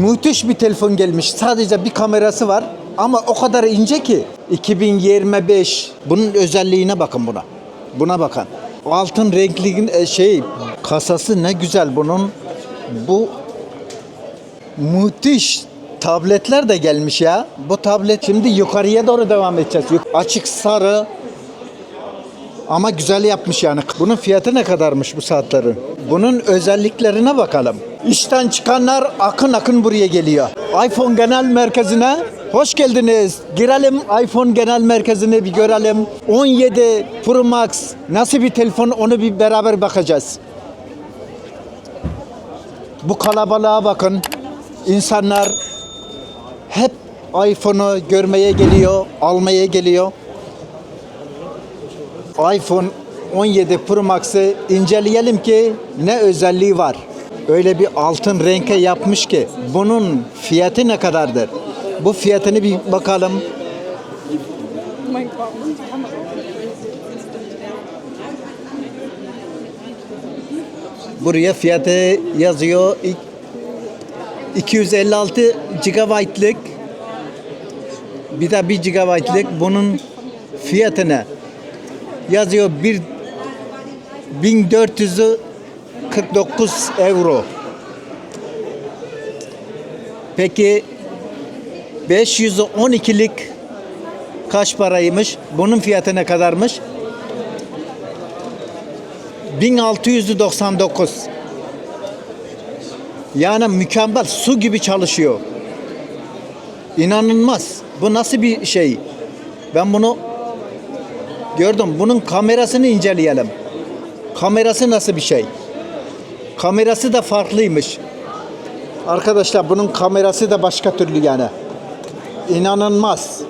Müthiş bir telefon gelmiş. Sadece bir kamerası var ama o kadar ince ki 2025. Bunun özelliğine bakın buna. Buna bakın. Altın renkli e, şey kasası ne güzel bunun. Bu müthiş tabletler de gelmiş ya. Bu tablet şimdi yukarıya doğru devam edeceğiz. Açık sarı ama güzel yapmış yani. Bunun fiyatı ne kadarmış bu saatlerin? Bunun özelliklerine bakalım. İşten çıkanlar akın akın buraya geliyor. iPhone Genel Merkezi'ne hoş geldiniz. Girelim iPhone Genel Merkezi'ne bir görelim. 17 Pro Max nasıl bir telefon onu bir beraber bakacağız. Bu kalabalığa bakın. İnsanlar hep iPhone'u görmeye geliyor, almaya geliyor. iPhone 17 Pro Max'ı inceleyelim ki ne özelliği var. Öyle bir altın renke yapmış ki bunun fiyatı ne kadardır? Bu fiyatını bir bakalım. Buraya fiyatı yazıyor. İ- 256 GB'lık bir de 1 GB'lık bunun fiyatı ne? yazıyor bir 1449 euro. Peki 512'lik kaç paraymış? Bunun fiyatı ne kadarmış? 1699. Yani mükemmel su gibi çalışıyor. İnanılmaz. Bu nasıl bir şey? Ben bunu Gördüm. Bunun kamerasını inceleyelim. Kamerası nasıl bir şey? Kamerası da farklıymış. Arkadaşlar bunun kamerası da başka türlü yani. İnanılmaz.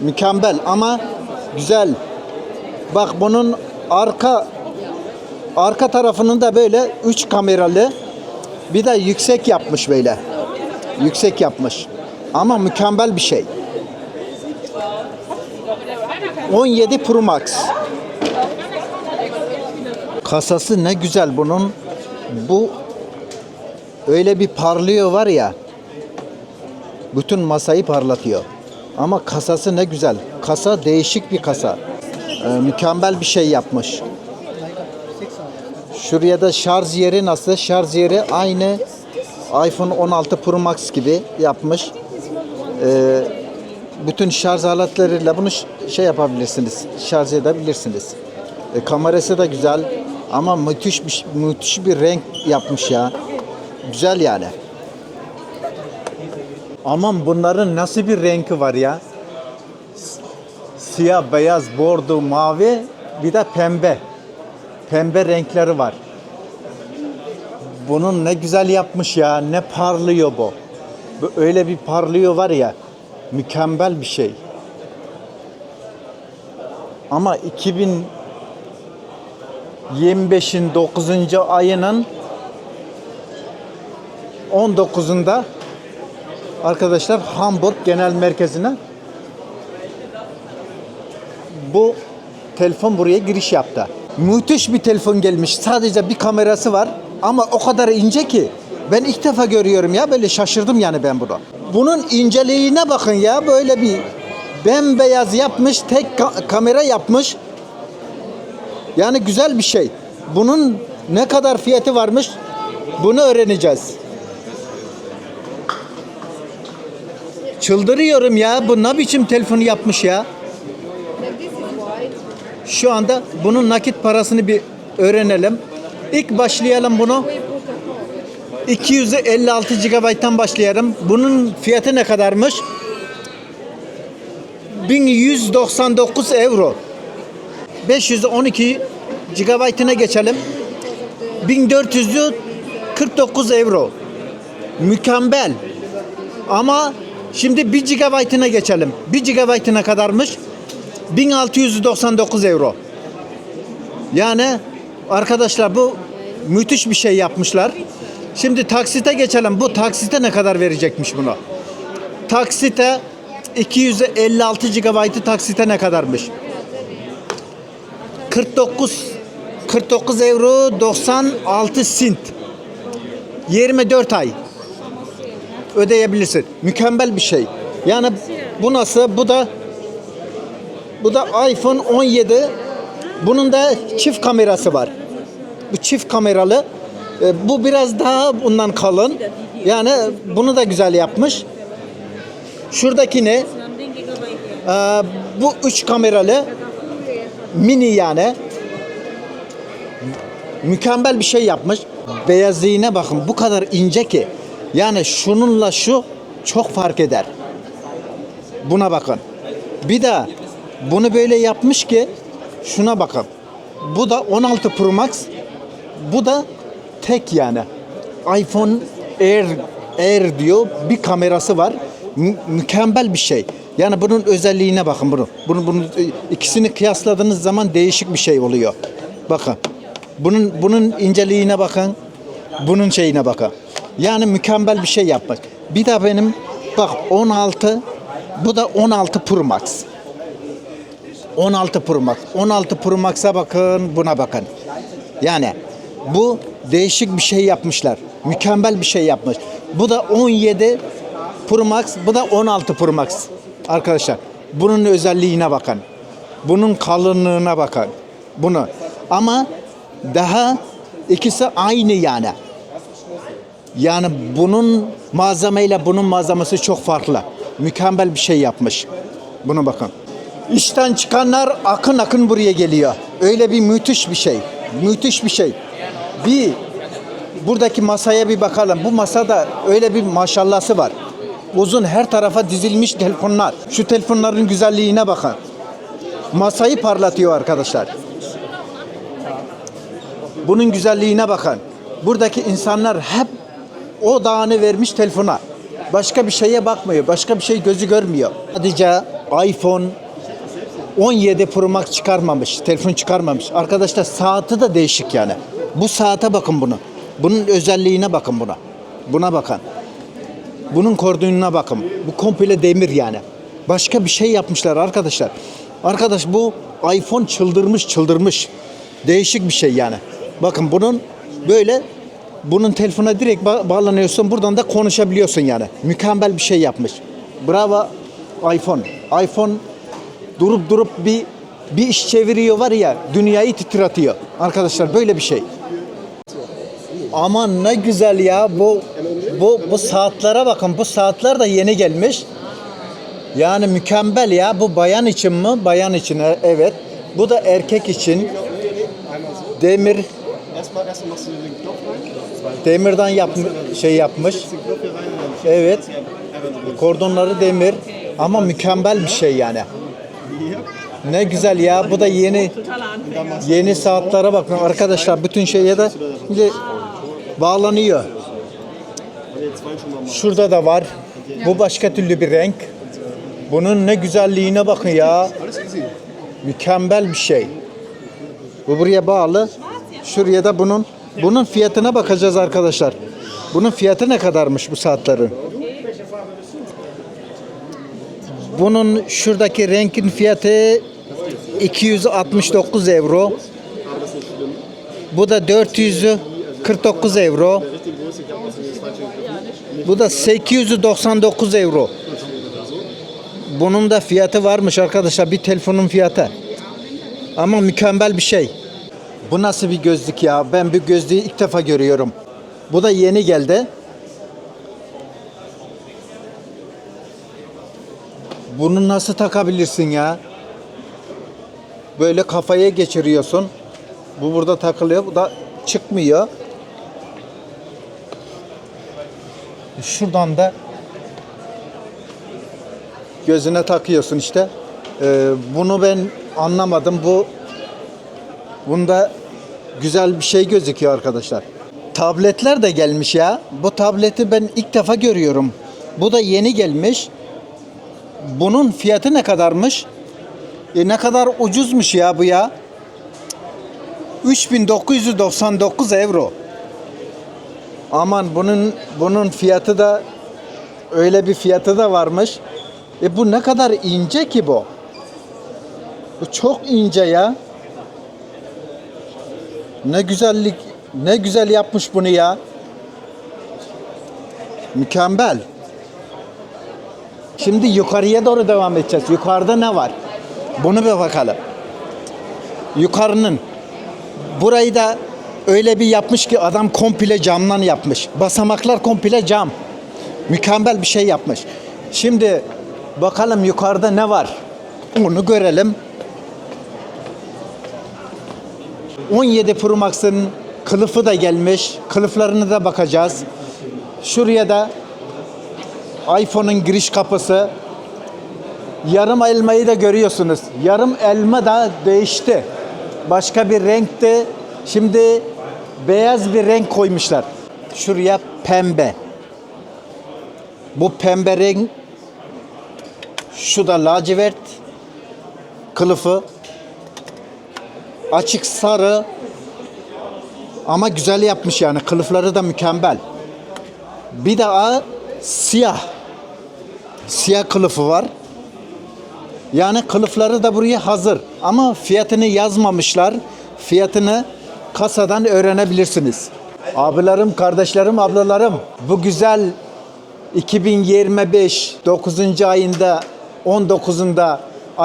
Mükemmel ama güzel. Bak bunun arka arka tarafının da böyle üç kameralı. Bir de yüksek yapmış böyle. Yüksek yapmış. Ama mükemmel bir şey. 17 Pro Max. Kasası ne güzel bunun. Bu öyle bir parlıyor var ya. Bütün masayı parlatıyor. Ama kasası ne güzel. Kasa değişik bir kasa. Ee, mükemmel bir şey yapmış. Şuraya da şarj yeri nasıl? Şarj yeri aynı iPhone 16 Pro Max gibi yapmış. Ee, bütün şarj aletleriyla bunu şey yapabilirsiniz, şarj edebilirsiniz. E, kamerası da güzel ama müthiş bir, müthiş bir renk yapmış ya. Güzel yani. Aman bunların nasıl bir renki var ya. Siyah, beyaz, bordo, mavi bir de pembe. Pembe renkleri var. Bunun ne güzel yapmış ya. Ne parlıyor bu. Öyle bir parlıyor var ya. Mükemmel bir şey. Ama 2025'in 9. ayının 19'unda arkadaşlar Hamburg Genel Merkezi'ne bu telefon buraya giriş yaptı. Müthiş bir telefon gelmiş. Sadece bir kamerası var ama o kadar ince ki ben ilk defa görüyorum ya böyle şaşırdım yani ben bunu. Bunun inceliğine bakın ya böyle bir bembeyaz yapmış, tek ka- kamera yapmış. Yani güzel bir şey. Bunun ne kadar fiyatı varmış bunu öğreneceğiz. Çıldırıyorum ya. Bu ne biçim telefonu yapmış ya? Şu anda bunun nakit parasını bir öğrenelim. İlk başlayalım bunu. 256 GB'tan başlayalım. Bunun fiyatı ne kadarmış? 1199 euro. 512 GB'ına geçelim. 1449 euro. Mükemmel. Ama şimdi 1 GB'ına geçelim. 1 GB'ına kadarmış? 1699 euro. Yani arkadaşlar bu müthiş bir şey yapmışlar. Şimdi taksite geçelim. Bu taksite ne kadar verecekmiş bunu? Taksite 256 GB'ı taksite ne kadarmış? 49 49 euro 96 sent. 24 ay. ödeyebilirsin. Mükemmel bir şey. Yani bu nasıl? Bu da bu da iPhone 17. Bunun da çift kamerası var. Bu çift kameralı. E, Bu biraz daha bundan kalın. Yani bunu da güzel yapmış. Şuradaki ne? Ee, bu üç kameralı mini yani mükemmel bir şey yapmış. Beyazlığına bakın bu kadar ince ki yani şununla şu çok fark eder. Buna bakın. Bir de bunu böyle yapmış ki şuna bakın. Bu da 16 Pro Max. Bu da tek yani. iPhone Air Air diyor. Bir kamerası var. Mü- mükemmel bir şey. Yani bunun özelliğine bakın bunu. Bunu bunu ikisini kıyasladığınız zaman değişik bir şey oluyor. Bakın. Bunun bunun inceliğine bakın. Bunun şeyine bakın. Yani mükemmel bir şey yapmak. Bir de benim bak 16 bu da 16 Pro Max. 16 Pro Max. 16 Pro Max'a bakın, buna bakın. Yani bu değişik bir şey yapmışlar. Mükemmel bir şey yapmış. Bu da 17 Pro Max, bu da 16 Pro Max. Arkadaşlar bunun özelliğine bakın. Bunun kalınlığına bakın. Bunu. Ama daha ikisi aynı yani. Yani bunun malzemeyle bunun malzemesi çok farklı. Mükemmel bir şey yapmış. Bunu bakın. İşten çıkanlar akın akın buraya geliyor. Öyle bir müthiş bir şey. Müthiş bir şey. Bir buradaki masaya bir bakalım. Bu masada öyle bir maşallahı var. Uzun her tarafa dizilmiş telefonlar. Şu telefonların güzelliğine bakın. Masayı parlatıyor arkadaşlar. Bunun güzelliğine bakın. Buradaki insanlar hep o dağını vermiş telefona. Başka bir şeye bakmıyor. Başka bir şey gözü görmüyor. Sadece iPhone 17 Pro Max çıkarmamış. Telefon çıkarmamış. Arkadaşlar saati de değişik yani. Bu saate bakın bunu. Bunun özelliğine bakın buna. Buna bakın. Bunun kordonuna bakın. Bu komple demir yani. Başka bir şey yapmışlar arkadaşlar. Arkadaş bu iPhone çıldırmış çıldırmış. Değişik bir şey yani. Bakın bunun böyle bunun telefona direkt ba- bağlanıyorsun. Buradan da konuşabiliyorsun yani. Mükemmel bir şey yapmış. Bravo iPhone. iPhone durup durup bir bir iş çeviriyor var ya dünyayı titretiyor. Arkadaşlar böyle bir şey. Aman ne güzel ya bu bu bu saatlere bakın. Bu saatler de yeni gelmiş. Yani mükemmel ya. Bu bayan için mi? Bayan için e- evet. Bu da erkek için. Demir demirden yapmış şey yapmış. Evet. Kordonları demir ama mükemmel bir şey yani. Ne güzel ya. Bu da yeni yeni saatlere bakın arkadaşlar. Bütün şeye de bağlanıyor. Şurada da var. Bu başka türlü bir renk. Bunun ne güzelliğine bakın ya. Mükemmel bir şey. Bu buraya bağlı. Şuraya da bunun bunun fiyatına bakacağız arkadaşlar. Bunun fiyatı ne kadarmış bu saatlerin? Bunun şuradaki renkin fiyatı 269 euro. Bu da 449 euro. Bu da 899 euro. Bunun da fiyatı varmış arkadaşlar bir telefonun fiyatı. Ama mükemmel bir şey. Bu nasıl bir gözlük ya? Ben bir gözlüğü ilk defa görüyorum. Bu da yeni geldi. Bunu nasıl takabilirsin ya? Böyle kafaya geçiriyorsun. Bu burada takılıyor. Bu da çıkmıyor. Şuradan da gözüne takıyorsun işte. Ee, bunu ben anlamadım. Bu bunda güzel bir şey gözüküyor arkadaşlar. Tabletler de gelmiş ya. Bu tableti ben ilk defa görüyorum. Bu da yeni gelmiş. Bunun fiyatı ne kadarmış? E ne kadar ucuzmuş ya bu ya. 3999 euro. Aman bunun bunun fiyatı da öyle bir fiyatı da varmış. E bu ne kadar ince ki bu? Bu çok ince ya. Ne güzellik, ne güzel yapmış bunu ya. Mükemmel. Şimdi yukarıya doğru devam edeceğiz. Yukarıda ne var? Bunu bir bakalım. Yukarının burayı da öyle bir yapmış ki adam komple camdan yapmış. Basamaklar komple cam. Mükemmel bir şey yapmış. Şimdi bakalım yukarıda ne var? Onu görelim. 17 Pro Max'ın kılıfı da gelmiş. Kılıflarına da bakacağız. Şuraya da iPhone'un giriş kapısı. Yarım elmayı da görüyorsunuz. Yarım elma da değişti. Başka bir renkti. Şimdi beyaz bir renk koymuşlar. Şuraya pembe. Bu pembe renk şu da lacivert kılıfı. Açık sarı ama güzel yapmış yani. Kılıfları da mükemmel. Bir daha siyah. Siyah kılıfı var. Yani kılıfları da buraya hazır. Ama fiyatını yazmamışlar. Fiyatını kasadan öğrenebilirsiniz. Abilerim, kardeşlerim, ablalarım. Bu güzel 2025 9. ayında 19'unda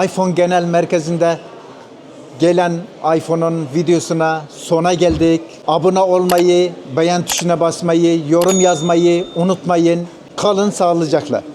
iPhone Genel Merkezi'nde gelen iPhone'un videosuna sona geldik. Abone olmayı, beğen tuşuna basmayı, yorum yazmayı unutmayın. Kalın sağlıcakla.